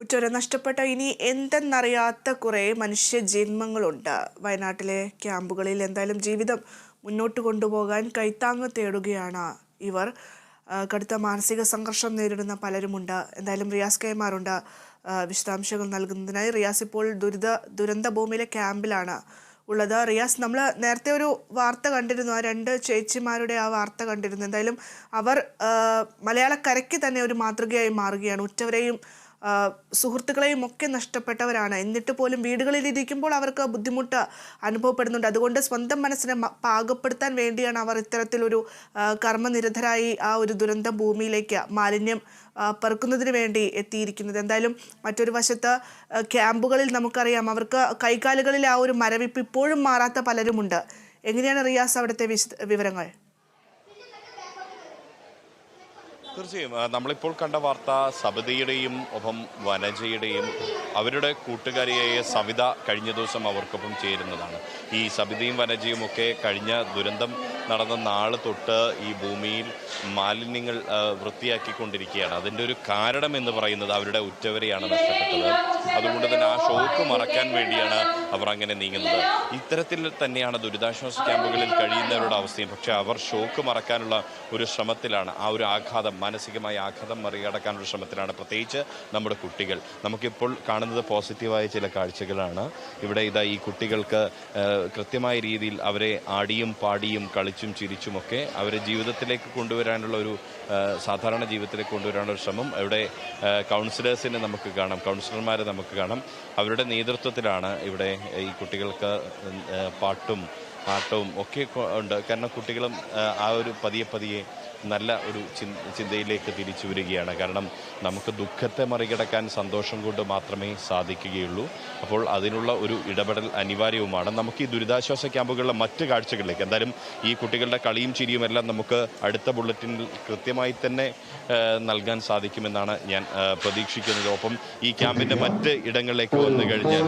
ഉറ്റവരെ നഷ്ടപ്പെട്ട ഇനി എന്തെന്നറിയാത്ത കുറേ മനുഷ്യ ജന്മങ്ങളുണ്ട്. വയനാട്ടിലെ ക്യാമ്പുകളിൽ എന്തായാലും ജീവിതം മുന്നോട്ട് കൊണ്ടുപോകാൻ കൈത്താങ്ങ് തേടുകയാണ് ഇവർ. കടുത്ത മാനസിക സംഘർഷം നേരിടുന്ന പലരുമുണ്ട്. എന്തായാലും റിയാസ് കൈമാറുണ്ട് വിശദാംശങ്ങൾ നൽകുന്നതിനായി റിയാസ് ഇപ്പോൾ ദുരിത ദുരന്ത ഭൂമിയിലെ ക്യാമ്പിലാണ് ഉള്ളത്. റിയാസ് നമ്മൾ നേരത്തെ ഒരു വാർത്ത കണ്ടിരുന്നു. ആ രണ്ട് ചേച്ചിമാരുടെ ആ വാർത്ത കണ്ടിരുന്നു. എന്തായാലും അവർ മലയാളക്കരയ്ക്ക് തന്നെ ഒരു മാതൃകയായി മാറുകയാണ്. ഉറ്റവരെയും സുഹൃത്തുക്കളെയും ഒക്കെ നഷ്ടപ്പെട്ടവരാണ്. എന്നിട്ട് പോലും വീടുകളിൽ ഇരിക്കുമ്പോൾ അവർക്ക് ബുദ്ധിമുട്ട് അനുഭവപ്പെടുന്നുണ്ട്. അതുകൊണ്ട് സ്വന്തം മനസ്സിനെ പാകപ്പെടുത്താൻ വേണ്ടിയാണ് അവർ ഇത്തരത്തിലൊരു കർമ്മനിരതരായി ആ ഒരു ദുരന്ത ഭൂമിയിലേക്ക് മാലിന്യം പെറുക്കുന്നതിന് വേണ്ടി എത്തിയിരിക്കുന്നത്. എന്തായാലും മറ്റൊരു വശത്ത് ക്യാമ്പുകളിൽ നമുക്കറിയാം അവർക്ക് കൈകാലുകളിൽ ആ ഒരു മരവിപ്പ് ഇപ്പോഴും മാറാത്ത പലരുമുണ്ട്. എങ്ങനെയാണ് റിയാസ് അവിടുത്തെ വിശദ വിവരങ്ങൾ? തീർച്ചയായും. നമ്മളിപ്പോൾ കണ്ട വാർത്ത സബിതയുടെയും ഒപ്പം വനജയുടെയും അവരുടെ കൂട്ടുകാരിയായ സവിത കഴിഞ്ഞ ദിവസം അവർക്കൊപ്പം ചേരുന്നതാണ്. ഈ സബിതയും വനജയും ഒക്കെ കഴിഞ്ഞ ദുരന്തം നടന്ന നാൾ തൊട്ട് ഈ ഭൂമിയിൽ മാലിന്യങ്ങൾ വൃത്തിയാക്കിക്കൊണ്ടിരിക്കുകയാണ്. അതിന്റെ ഒരു കാരണം എന്ന് പറയുന്നത് അവരുടെ ഉറ്റവരെയാണ് നഷ്ടപ്പെട്ടത്. അതുകൊണ്ട് തന്നെ ആ ഷോക്ക് മറക്കാൻ വേണ്ടിയാണ് അവർ അങ്ങനെ നീങ്ങുന്നത്. ഇത്തരത്തിൽ തന്നെയാണ് ദുരിതാശ്വാസ ക്യാമ്പുകളിൽ കഴിയുന്നവരുടെ അവസ്ഥയും. പക്ഷേ അവർ ഷോക്ക് മറക്കാനുള്ള ഒരു ശ്രമത്തിലാണ്. ആ ഒരു ആഘാതം മാനസികമായ ആഘാതം മറികടക്കാനുള്ള ശ്രമത്തിലാണ് പ്രത്യേകിച്ച് നമ്മുടെ കുട്ടികൾ. നമുക്കിപ്പോൾ കാണുന്നത് പോസിറ്റീവായ ചില കാഴ്ചകളാണ്. ഇവിടെ ഇതാ ഈ കുട്ടികൾക്ക് കൃത്യമായ രീതിയിൽ അവരെ ആടിയും പാടിയും കളിച്ചും ചിരിച്ചുമൊക്കെ അവരെ ജീവിതത്തിലേക്ക് കൊണ്ടുവരാനുള്ള ഒരു സാധാരണ ജീവിതത്തിലേക്ക് കൊണ്ടുവരാനുള്ള ശ്രമം ഇവിടെ കൗൺസിലേഴ്സിനെ നമുക്ക് കാണാം. കൗൺസിലർമാരെ നമുക്ക് കാണാം. അവരുടെ നേതൃത്വത്തിലാണ് ഇവിടെ ഈ കുട്ടികൾക്ക് പാട്ടും ആട്ടവും ഒക്കെ ഉണ്ട്. കാരണം കുട്ടികളും ആ, ഒരു പതിയെ പതിയെ നല്ല ഒരു ചിന്തയിലേക്ക് തിരിച്ചു വരികയാണ്. കാരണം നമുക്ക് ദുഃഖത്തെ മറികടക്കാൻ സന്തോഷം കൊണ്ട് മാത്രമേ സാധിക്കുകയുള്ളൂ. അപ്പോൾ അതിനുള്ള ഒരു ഇടപെടൽ അനിവാര്യവുമാണ്. നമുക്ക് ഈ ദുരിതാശ്വാസ ക്യാമ്പുകളിലെ മറ്റ് കാഴ്ചകളിലേക്ക് എന്തായാലും ഈ കുട്ടികളുടെ കളിയും ചിരിയും എല്ലാം നമുക്ക് അടുത്ത ബുള്ളറ്റിനിൽ കൃത്യമായി തന്നെ നൽകാൻ സാധിക്കുമെന്നാണ് ഞാൻ പ്രതീക്ഷിക്കുന്നത്. ഒപ്പം ഈ ക്യാമ്പിന്റെ മറ്റ് ഇടങ്ങളിലേക്ക് വന്നു കഴിഞ്ഞാൽ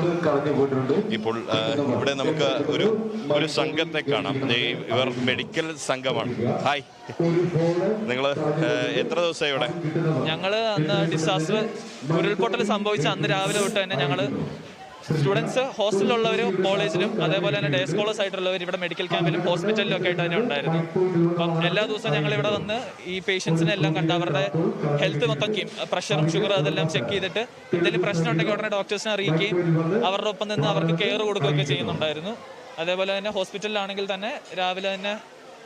ഇപ്പോൾ ഇവിടെ നമുക്ക് ഒരു ഒരു സംഘത്തെ കാണാം. ഇവർ മെഡിക്കൽ സംഘമാണ്. ഹായ് നിങ്ങൾ എത്ര ദിവസമായി ഇവിടെ? ഞങ്ങൾ അന്ന് ഡിസാസ്റ്റർ ഉരുൾപൊട്ടൽ സംഭവിച്ച അന്ന് രാവിലെ തൊട്ട് തന്നെ ഞങ്ങൾ സ്റ്റുഡൻസ് ഹോസ്റ്റലിലുള്ളവരും കോളേജിലും അതേപോലെ തന്നെ ഡേ സ്കോളേഴ്സ് ആയിട്ടുള്ളവർ ഇവിടെ മെഡിക്കൽ ക്യാമ്പിലും ഹോസ്പിറ്റലിലും ഒക്കെ ആയിട്ട് തന്നെ ഉണ്ടായിരുന്നു. അപ്പം എല്ലാ ദിവസവും ഞങ്ങൾ ഇവിടെ വന്ന് ഈ പേഷ്യൻസിനെ എല്ലാം കണ്ട് അവരുടെ ഹെൽത്ത് മൊത്തം പ്രഷറും ഷുഗറും അതെല്ലാം ചെക്ക് ചെയ്തിട്ട് എന്തെങ്കിലും പ്രശ്നം ഉണ്ടെങ്കിൽ ഉടനെ ഡോക്ടേഴ്സിനെ അറിയിക്കുകയും അവരുടെ ഒപ്പം നിന്ന് അവർക്ക് കെയർ കൊടുക്കുകയൊക്കെ ചെയ്യുന്നുണ്ടായിരുന്നു. അതേപോലെ തന്നെ ഹോസ്പിറ്റലിലാണെങ്കിൽ തന്നെ രാവിലെ തന്നെ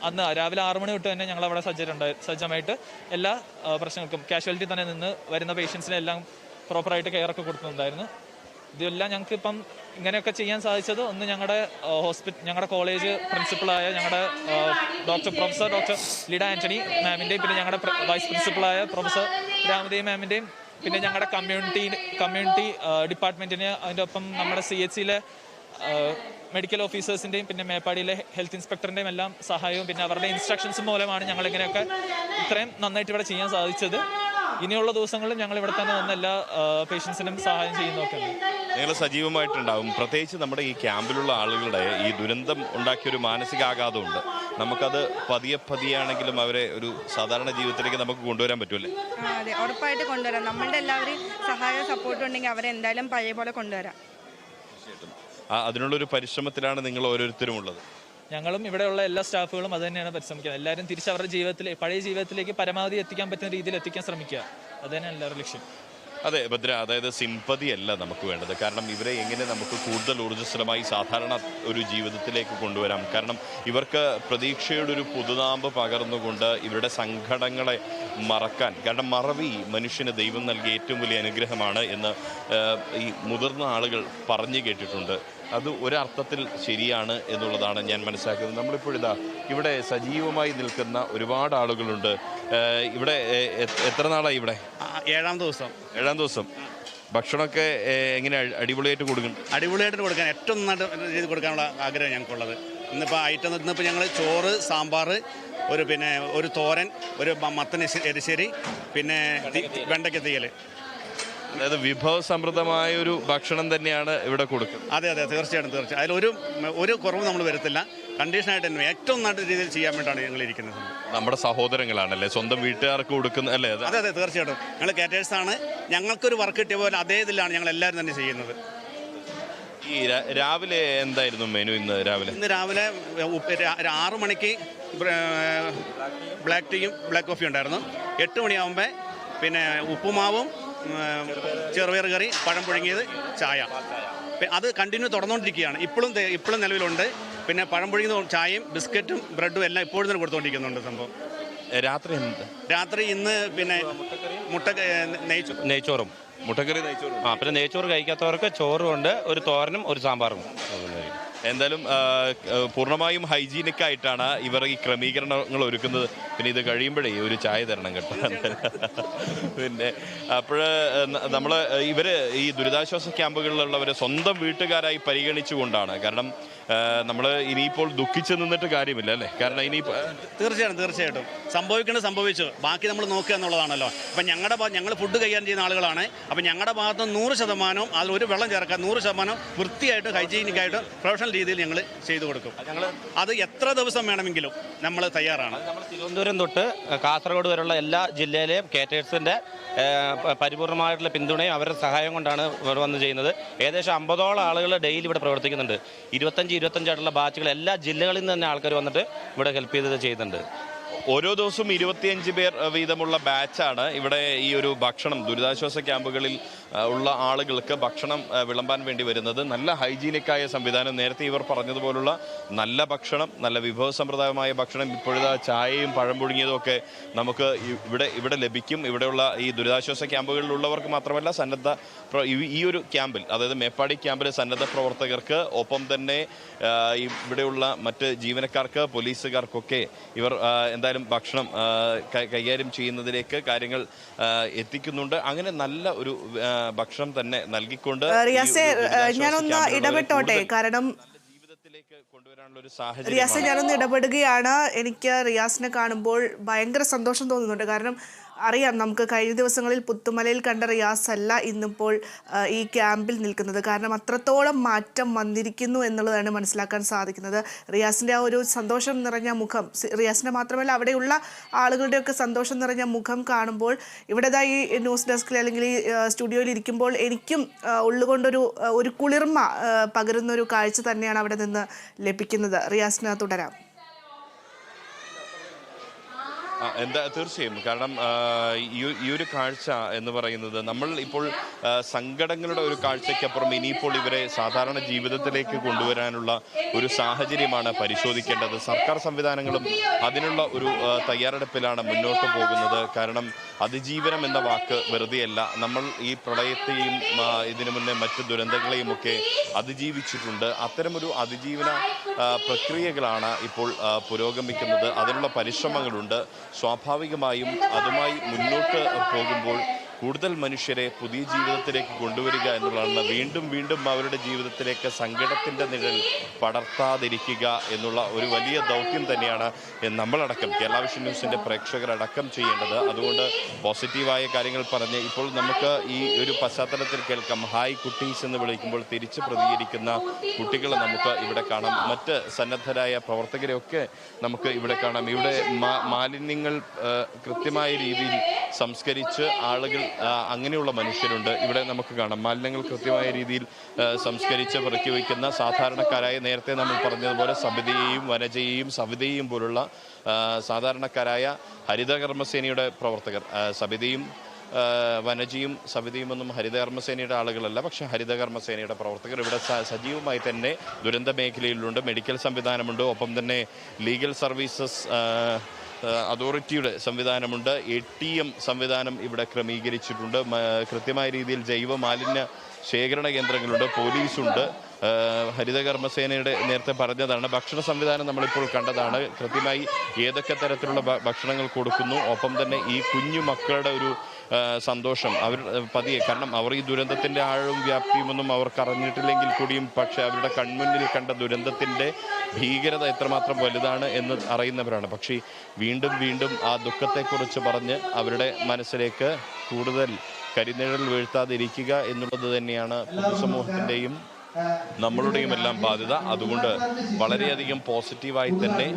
അന്ന് രാവിലെ ആറ് മണി തൊട്ട് തന്നെ ഞങ്ങൾ അവിടെ സജ്ജരുണ്ടായി സജ്ജമായിട്ട് എല്ലാ പ്രശ്നങ്ങൾക്കും കാഷ്വാലിറ്റി തന്നെ നിന്ന് വരുന്ന പേഷ്യൻസിനെ എല്ലാം പ്രോപ്പറായിട്ട് കെയർ ഒക്കെ കൊടുക്കുന്നുണ്ടായിരുന്നു ഇതെല്ലാം ഞങ്ങൾക്ക് ഇപ്പം ഇങ്ങനെയൊക്കെ ചെയ്യാൻ സാധിച്ചത് ഒന്ന് ഞങ്ങളുടെ ഹോസ്പിറ്റൽ ഞങ്ങളുടെ കോളേജ് പ്രിൻസിപ്പളായ ഞങ്ങളുടെ doctor professor doctor Lida Antony മാമിന്റെയും പിന്നെ ഞങ്ങളുടെ വൈസ് പ്രിൻസിപ്പളായ പ്രൊഫസർ രാമദേവ് മാമിന്റെയും പിന്നെ ഞങ്ങളുടെ കമ്മ്യൂണിറ്റി കമ്മ്യൂണിറ്റി ഡിപ്പാർട്ട്മെന്റിന് അതിന്റെ ഒപ്പം നമ്മുടെ സി എച്ച് സിയിലെ മെഡിക്കൽ ഓഫീസേഴ്സിന്റെയും പിന്നെ മേപ്പാടിയിലെ ഹെൽത്ത് ഇൻസ്പെക്ടറിന്റെയും എല്ലാം സഹായവും പിന്നെ അവരുടെ ഇൻസ്ട്രക്ഷൻസ് മൂലമാണ് ഞങ്ങൾ ഇങ്ങനെയൊക്കെ ഇത്രയും നന്നായിട്ട് ഇവിടെ ചെയ്യാൻ സാധിച്ചത്. ഇനിയുള്ള ദിവസങ്ങളിലും ഞങ്ങൾ ഇവിടെ തന്നെ വന്ന എല്ലാ പേഷ്യൻസിനും സഹായം ചെയ്യുന്നതൊക്കെ ഞങ്ങൾ നിങ്ങൾ സജീവമായിട്ടുണ്ടാവും. പ്രത്യേകിച്ച് നമ്മുടെ ഈ ക്യാമ്പിലുള്ള ആളുകളുടെ ഈ ദുരന്തം ഉണ്ടാക്കിയ ഒരു മാനസികാഘാതമുണ്ട്. നമുക്കത് പതിയെ പതിയാണെങ്കിലും അവരെ ഒരു സാധാരണ ജീവിതത്തിലേക്ക് നമുക്ക് കൊണ്ടുവരാൻ പറ്റുമല്ലേ അതെ. ഉറപ്പായിട്ട് കൊണ്ടുവരാം. നമ്മളുടെ എല്ലാവരും സഹായവും സപ്പോർട്ടും ഉണ്ടെങ്കിൽ അവരെ എന്തായാലും പഴയ പോലെ കൊണ്ടുവരാം. തീർച്ചയായിട്ടും. അതിനുള്ളൊരു പരിശ്രമത്തിലാണ് നിങ്ങൾ ഓരോരുത്തരും ഉള്ളത് ഞങ്ങളും ഇവിടെയുള്ള എല്ലാ സ്റ്റാഫുകളും അത് തന്നെയാണ് പരിശ്രമിക്കുന്നത്. എല്ലാവരും തിരിച്ച് അവരുടെ ജീവിതത്തിലെ പഴയ ജീവിതത്തിലേക്ക് പരമാവധി എത്തിക്കാൻ പറ്റുന്ന രീതിയിൽ എത്തിക്കാൻ ശ്രമിക്കുക. അത് തന്നെയാണ് എല്ലാവരുടെ ലക്ഷ്യം. അതെ ഭദ്ര അതായത് സിമ്പതി അല്ല നമുക്ക് വേണ്ടത്. കാരണം ഇവരെ എങ്ങനെ നമുക്ക് കൂടുതൽ ഊർജസ്വലമായി സാധാരണ ഒരു ജീവിതത്തിലേക്ക് കൊണ്ടുവരാം. കാരണം ഇവർക്ക് പ്രതീക്ഷയുടെ ഒരു പുതുനാമ്പ് പകർന്നുകൊണ്ട് ഇവരുടെ സങ്കടങ്ങളെ മറക്കാൻ കാരണം മറവി മനുഷ്യന് ദൈവം നൽകിയ ഏറ്റവും വലിയ അനുഗ്രഹമാണ് എന്ന് ഈ മുതിർന്ന ആളുകൾ പറഞ്ഞു കേട്ടിട്ടുണ്ട്. അത് ഒരർത്ഥത്തിൽ ശരിയാണ് എന്നുള്ളതാണ് ഞാൻ മനസ്സിലാക്കുന്നത്. നമ്മളിപ്പോഴിതാ ഇവിടെ സജീവമായി നിൽക്കുന്ന ഒരുപാട് ആളുകളുണ്ട്. ഇവിടെ എത്ര നാളായി ഇവിടെ? ഏഴാം ദിവസം. ഏഴാം ദിവസം. ഭക്ഷണമൊക്കെ എങ്ങനെ അടിപൊളിയായിട്ട് കൊടുക്കും അടിപൊളിയായിട്ട് കൊടുക്കാൻ ഏറ്റവും നന്നായിട്ട് രീതി കൊടുക്കാനുള്ള ആഗ്രഹം ഞങ്ങൾക്കുള്ളത്. ഇന്നിപ്പോൾ ഐറ്റം ഇന്നിപ്പോൾ ഞങ്ങൾ ചോറ് സാമ്പാർ ഒരു പിന്നെ ഒരു തോരൻ ഒരു മത്തൻ എരി- എരിശ്ശേരി പിന്നെ വെണ്ടയ്ക്ക തീയൽ അതായത് വിഭവസമൃദ്ധമായ ഒരു ഭക്ഷണം തന്നെയാണ് ഇവിടെ കൊടുക്കുന്നത്. അതെ അതെ തീർച്ചയായിട്ടും തീർച്ചയായും അതിലൊരു ഒരു കുറവ് നമ്മൾ വരുത്തില്ല. കണ്ടീഷനായിട്ട് തന്നെ ഏറ്റവും നല്ല രീതിയിൽ ചെയ്യാൻ വേണ്ടിയിട്ടാണ് ഞങ്ങൾ ഇരിക്കുന്നത്. നമ്മുടെ സഹോദരങ്ങളാണല്ലേ? സ്വന്തം വീട്ടുകാർക്ക് കൊടുക്കുന്ന അല്ലേ? അത് അതെ തീർച്ചയായിട്ടും. ഞങ്ങൾ കാറ്റേഴ്സാണ് ഞങ്ങൾക്കൊരു വർക്ക് കിട്ടിയ പോലെ അതേ ഇതിലാണ് ഞങ്ങൾ എല്ലാവരും തന്നെ ചെയ്യുന്നത്. ഈ രാവിലെ എന്തായിരുന്നു മെനു ഇന്ന് രാവിലെ? ഇന്ന് രാവിലെ ആറ് മണിക്ക് ബ്ലാക്ക് ടീയും ബ്ലാക്ക് കോഫിയും ഉണ്ടായിരുന്നു. എട്ട് മണിയാകുമ്പോൾ പിന്നെ ഉപ്പുമാവും ചെറുപയർ കറി പഴം പുഴുങ്ങിയത് ചായ. അത് കണ്ടിന്യൂ തുടർന്നുകൊണ്ടിരിക്കുകയാണ് ഇപ്പോഴും ഇപ്പോഴും നിലവിലുണ്ട്. പിന്നെ പഴം പുഴുങ്ങുന്ന ചായയും ബിസ്ക്കറ്റും ബ്രെഡും എല്ലാം ഇപ്പോഴും തന്നെ കൊടുത്തുകൊണ്ടിരിക്കുന്നുണ്ട് സംഭവം. രാത്രി എന്ത്? രാത്രി ഇന്ന് പിന്നെ മുട്ട നെയ്ച്ചു നെയ്ച്ചോറും. മുട്ടക്കറി നെയ്ച്ചോറും. ആ പിന്നെ നെയ്ച്ചോറ് കഴിക്കാത്തവർക്ക് ചോറും ഉണ്ട് ഒരു തോരനും ഒരു സാമ്പാറും. എന്തായാലും പൂർണമായും ഹൈജീനിക് ആയിട്ടാണ് ഇവർ ഈ ക്രമീകരണങ്ങൾ ഒരുക്കുന്നത്. പിന്നെ ഇത് കഴിയുമ്പോഴേ ഒരു ചായ തരണം കേട്ടോ. പിന്നെ അപ്പോൾ നമ്മൾ ഇവർ ഈ ദുരിതാശ്വാസ ക്യാമ്പുകളിലുള്ളവരെ സ്വന്തം വീട്ടുകാരായി പരിഗണിച്ചുകൊണ്ടാണ്. കാരണം നമ്മൾ ഇനിയിപ്പോൾ ദുഃഖിച്ച് നിന്നിട്ട് കാര്യമില്ല അല്ലേ? കാരണം ഇനി തീർച്ചയായിട്ടും തീർച്ചയായിട്ടും. സംഭവിക്കേണ്ടത് സംഭവിച്ചു. ബാക്കി നമ്മൾ നോക്കുക എന്നുള്ളതാണല്ലോ. അപ്പം ഞങ്ങളുടെ ഞങ്ങൾ ഫുഡ് കൈകാര്യം ചെയ്യുന്ന ആളുകളാണ്. അപ്പം ഞങ്ങളുടെ ഭാഗത്ത് നിന്ന് നൂറ് ശതമാനവും അതിൽ ഒരു വെള്ളം ചേർക്കാൻ നൂറ് ശതമാനം വൃത്തിയായിട്ടും ഹൈജീനിക്കായിട്ടും പ്രൊഫഷണൽ രീതിയിൽ ഞങ്ങൾ ചെയ്തു കൊടുക്കും. അത് എത്ര ദിവസം വേണമെങ്കിലും നമ്മൾ തയ്യാറാണ്. നമ്മൾ തിരുവനന്തപുരം തൊട്ട് കാസർഗോഡ് വരെയുള്ള എല്ലാ ജില്ലയിലെയും കേറ്റേഴ്സിന്റെ പരിപൂർണമായിട്ടുള്ള പിന്തുണയും അവരുടെ സഹായം കൊണ്ടാണ് ഇവിടെ വന്ന് ചെയ്യുന്നത്. ഏകദേശം അമ്പതോളം ആളുകൾ ഡെയിലി ഇവിടെ പ്രവർത്തിക്കുന്നുണ്ട്. ഇരുപത്തഞ്ച് ഇരുപത്തഞ്ചായിട്ടുള്ള ബാച്ചുകൾ എല്ലാ ജില്ലകളിൽ നിന്ന് തന്നെ ആൾക്കാർ വന്നിട്ട് ഇവിടെ ഹെൽപ്പ് ചെയ്ത് ചെയ്യുന്നുണ്ട്. ഓരോ ദിവസവും ഇരുപത്തിയഞ്ച് പേർ വീതമുള്ള ബാച്ചാണ് ഇവിടെ ഈ ഒരു ഭക്ഷണം ദുരിതാശ്വാസ ക്യാമ്പുകളിൽ ഉള്ള ആളുകൾക്ക് ഭക്ഷണം വിളമ്പാൻ വേണ്ടി വരുന്നത്. നല്ല ഹൈജീനിക്കായ സംവിധാനം. നേരത്തെ ഇവർ പറഞ്ഞതുപോലുള്ള നല്ല ഭക്ഷണം നല്ല വിഭവസമ്പ്രദായമായ ഭക്ഷണം ഇപ്പോഴത്തെ ചായയും പഴം പുഴുങ്ങിയതും ഒക്കെ നമുക്ക് ഇവിടെ ഇവിടെ ലഭിക്കും. ഇവിടെയുള്ള ഈ ദുരിതാശ്വാസ ക്യാമ്പുകളിലുള്ളവർക്ക് മാത്രമല്ല സന്നദ്ധ ഈ- ഒരു ക്യാമ്പിൽ അതായത് മേപ്പാടി ക്യാമ്പിലെ സന്നദ്ധ പ്രവർത്തകർക്ക് ഒപ്പം തന്നെ ഇവിടെയുള്ള മറ്റ് ജീവനക്കാർക്ക് പോലീസുകാർക്കൊക്കെ ഇവർ എന്തായാലും ഭക്ഷണം കൈകാര്യം ചെയ്യുന്നതിലേക്ക് കാര്യങ്ങൾ എത്തിക്കുന്നുണ്ട്. അങ്ങനെ നല്ല ഒരു ഭക്ഷണം തന്നെ നൽകിക്കൊണ്ട് ഞാനൊന്ന് ഇടപെട്ടോട്ടെ? കാരണം ജീവിതത്തിലേക്ക് റിയാസ് ഞാനൊന്ന് ഇടപെടുകയാണ്. എനിക്ക് റിയാസിനെ കാണുമ്പോൾ ഭയങ്കര സന്തോഷം തോന്നുന്നുണ്ട്. കാരണം അറിയാം നമുക്ക് കഴിഞ്ഞ ദിവസങ്ങളിൽ പുത്തുമലയിൽ കണ്ട റിയാസ് അല്ല ഇന്നിപ്പോൾ ഈ ക്യാമ്പിൽ നിൽക്കുന്നത്. കാരണം അത്രത്തോളം മാറ്റം വന്നിരിക്കുന്നു എന്നുള്ളതാണ് മനസ്സിലാക്കാൻ സാധിക്കുന്നത്. റിയാസിന്റെ ആ ഒരു സന്തോഷം നിറഞ്ഞ മുഖം റിയാസിന്റെ മാത്രമല്ല അവിടെയുള്ള ആളുകളുടെയൊക്കെ സന്തോഷം നിറഞ്ഞ മുഖം കാണുമ്പോൾ ഇവിടെതാ ഈ ന്യൂസ് ഡെസ്കിൽ അല്ലെങ്കിൽ ഈ സ്റ്റുഡിയോയിൽ ഇരിക്കുമ്പോൾ എനിക്കും ഉള്ളുകൊണ്ടൊരു ഒരു കുളിർമ പകരുന്നൊരു കാഴ്ച തന്നെയാണ് അവിടെ നിന്ന് ലഭിക്കുന്നത്. റിയാസിന് തുടരാം. എന്താ തീർച്ചയായും. കാരണം ഈ ഒരു കാഴ്ച എന്ന് പറയുന്നത് നമ്മൾ ഇപ്പോൾ സങ്കടങ്ങളുടെ ഒരു കാഴ്ചയ്ക്കപ്പുറം ഇനിയിപ്പോൾ ഇവരെ സാധാരണ ജീവിതത്തിലേക്ക് കൊണ്ടുവരാനുള്ള ഒരു സാഹചര്യമാണ് പരിശോധിക്കേണ്ടത്. സർക്കാർ സംവിധാനങ്ങളും അതിനുള്ള ഒരു തയ്യാറെടുപ്പിലാണ് മുന്നോട്ട് പോകുന്നത്. കാരണം അതിജീവനം എന്ന വാക്ക് വെറുതെയല്ല. നമ്മൾ ഈ പ്രളയത്തെയും ഇതിനു മുന്നേ മറ്റ് ദുരന്തങ്ങളെയും ഒക്കെ അതിജീവിച്ചിട്ടുണ്ട്. അത്തരമൊരു അതിജീവന പ്രക്രിയകളാണ് ഇപ്പോൾ പുരോഗമിക്കുന്നത്. അതിനുള്ള പരിശ്രമങ്ങളുണ്ട്. സ്വാഭാവികമായും അതുമായി മുന്നോട്ട് പോകുമ്പോൾ കൂടുതൽ മനുഷ്യരെ പുതിയ ജീവിതത്തിലേക്ക് കൊണ്ടുവരിക എന്നുള്ളതാണ് വീണ്ടും വീണ്ടും അവരുടെ ജീവിതത്തിലേക്ക് സങ്കടത്തിന്റെ നിഴൽ പടർത്താതിരിക്കുക എന്നുള്ള ഒരു വലിയ ദൗത്യം തന്നെയാണ് നമ്മളടക്കം കേരള വിഷൻ ന്യൂസിന്റെ പ്രേക്ഷകരടക്കം ചെയ്യേണ്ടത്. അതുകൊണ്ട് പോസിറ്റീവായ കാര്യങ്ങൾ പറഞ്ഞ് ഇപ്പോൾ നമുക്ക് ഈ ഒരു പശ്ചാത്തലത്തിൽ കേൾക്കാം. ഹായ് കുട്ടീസ് എന്ന് വിളിക്കുമ്പോൾ തിരിച്ച് പ്രതികരിക്കുന്ന കുട്ടികളെ നമുക്ക് ഇവിടെ കാണാം. മറ്റ് സന്നദ്ധരായ പ്രവർത്തകരെയൊക്കെ നമുക്ക് ഇവിടെ കാണാം. ഇവിടെ മാലിന്യങ്ങൾ കൃത്യമായ രീതിയിൽ സംസ്കരിച്ച് ആളുകൾ അങ്ങനെയുള്ള മനുഷ്യരുണ്ട്. ഇവിടെ നമുക്ക് കാണാം. മാലിന്യങ്ങൾ കൃത്യമായ രീതിയിൽ സംസ്കരിച്ച് പെറുക്കി വയ്ക്കുന്ന സാധാരണക്കാരായ നേരത്തെ നമ്മൾ പറഞ്ഞതുപോലെ സബിതയെയും വനജയെയും സവിതയെയും പോലുള്ള സാധാരണക്കാരായ ഹരിതകർമ്മസേനയുടെ പ്രവർത്തകർ സബിതയും വനജിയും സവിതയും ഒന്നും ഹരിതകർമ്മസേനയുടെ ആളുകളല്ല. പക്ഷേ ഹരിതകർമ്മസേനയുടെ പ്രവർത്തകർ ഇവിടെ സജീവമായി തന്നെ ദുരന്ത മേഖലയിലുണ്ട്. മെഡിക്കൽ സംവിധാനമുണ്ട്. ഒപ്പം തന്നെ ലീഗൽ സർവീസസ് അതോറിറ്റിയുടെ സംവിധാനമുണ്ട്. എ ടി എം സംവിധാനം ഇവിടെ ക്രമീകരിച്ചിട്ടുണ്ട്. കൃത്യമായ രീതിയിൽ ജൈവ മാലിന്യ ശേഖരണ കേന്ദ്രങ്ങളുണ്ട്. പോലീസുണ്ട്. ഹരിതകർമ്മസേനയുടെ നേരത്തെ പറഞ്ഞതാണ്. ഭക്ഷണ സംവിധാനം നമ്മളിപ്പോൾ കണ്ടതാണ്. കൃത്യമായി ഏതൊക്കെ തരത്തിലുള്ള ഭക്ഷണങ്ങൾ കൊടുക്കുന്നു. ഒപ്പം തന്നെ ഈ കുഞ്ഞു മക്കളുടെ ഒരു സന്തോഷം. അവർ പതിയെ കാരണം അവർ ഈ ദുരന്തത്തിന്റെ ആഴവും വ്യാപ്തിയുമൊന്നും അവർക്ക് അറിഞ്ഞിട്ടില്ലെങ്കിൽ കൂടിയും പക്ഷേ അവരുടെ കൺമുന്നിൽ കണ്ട ദുരന്തത്തിന്റെ ഭീകരത എത്രമാത്രം വലുതാണ് എന്ന് അറിയുന്നവരാണ്. പക്ഷേ വീണ്ടും വീണ്ടും ആ ദുഃഖത്തെക്കുറിച്ച് പറഞ്ഞ് അവരുടെ മനസ്സിലേക്ക് കൂടുതൽ കരിനിഴൽ വീഴ്ത്താതിരിക്കുക എന്നുള്ളത് തന്നെയാണ് പൊതുസമൂഹത്തിന്റെയും നമ്മളുടെയും എല്ലാം ബാധ്യത. അതുകൊണ്ട് വളരെയധികം പോസിറ്റീവായി തന്നെ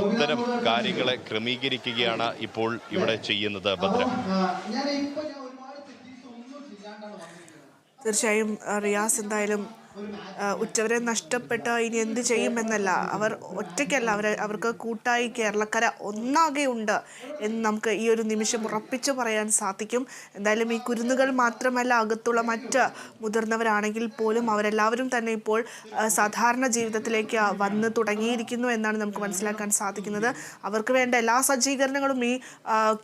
അത്തരം കാര്യങ്ങളെ ക്രമീകരിക്കുകയാണ് ഇപ്പോൾ ഇവിടെ ചെയ്യുന്നത് ഭദ്ര. തീർച്ചയായും റിയാസ് എന്തായാലും ഉറ്റവരെ നഷ്ടപ്പെട്ട ഇനി എന്ത് ചെയ്യുമെന്നല്ല. അവർ ഒറ്റയ്ക്കല്ല അവർ അവർക്ക് കൂട്ടായി കേരളക്കര ഒന്നാകെ ഉണ്ട് എന്ന് നമുക്ക് ഈ ഒരു നിമിഷം ഉറപ്പിച്ചു പറയാൻ സാധിക്കും. എന്തായാലും ഈ കുരുന്നുകൾ മാത്രമല്ല അകത്തുള്ള മറ്റ് മുതിർന്നവരാണെങ്കിൽ പോലും അവരെല്ലാവരും തന്നെ ഇപ്പോൾ സാധാരണ ജീവിതത്തിലേക്ക് വന്ന് തുടങ്ങിയിരിക്കുന്നു എന്നാണ് നമുക്ക് മനസ്സിലാക്കാൻ സാധിക്കുന്നത്. അവർക്ക് വേണ്ട എല്ലാ സജ്ജീകരണങ്ങളും ഈ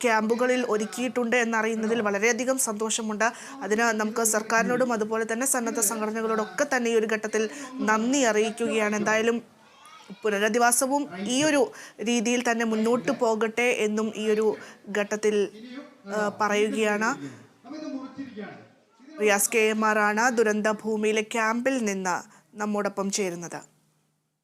ക്യാമ്പുകളിൽ ഒരുക്കിയിട്ടുണ്ട് എന്നറിയുന്നതിൽ വളരെയധികം സന്തോഷമുണ്ട്. അതിന് നമുക്ക് സർക്കാരിനോടും അതുപോലെ തന്നെ സന്നദ്ധ സംഘടനകളോടൊക്കെ തന്നെ ഈ ഒരു ഘട്ടത്തിൽ നന്ദി അറിയിക്കുകയാണ്. എന്തായാലും പുനരധിവാസവും ഈ ഒരു രീതിയിൽ തന്നെ മുന്നോട്ട് പോകട്ടെ എന്നും ഈ ഒരു ഘട്ടത്തിൽ പറയുകയാണ്. റിയാസ് കെ എം ആർ ആണ് ദുരന്ത ഭൂമിയിലെ ക്യാമ്പിൽ നിന്ന് നമ്മോടൊപ്പം ചേരുന്നത്.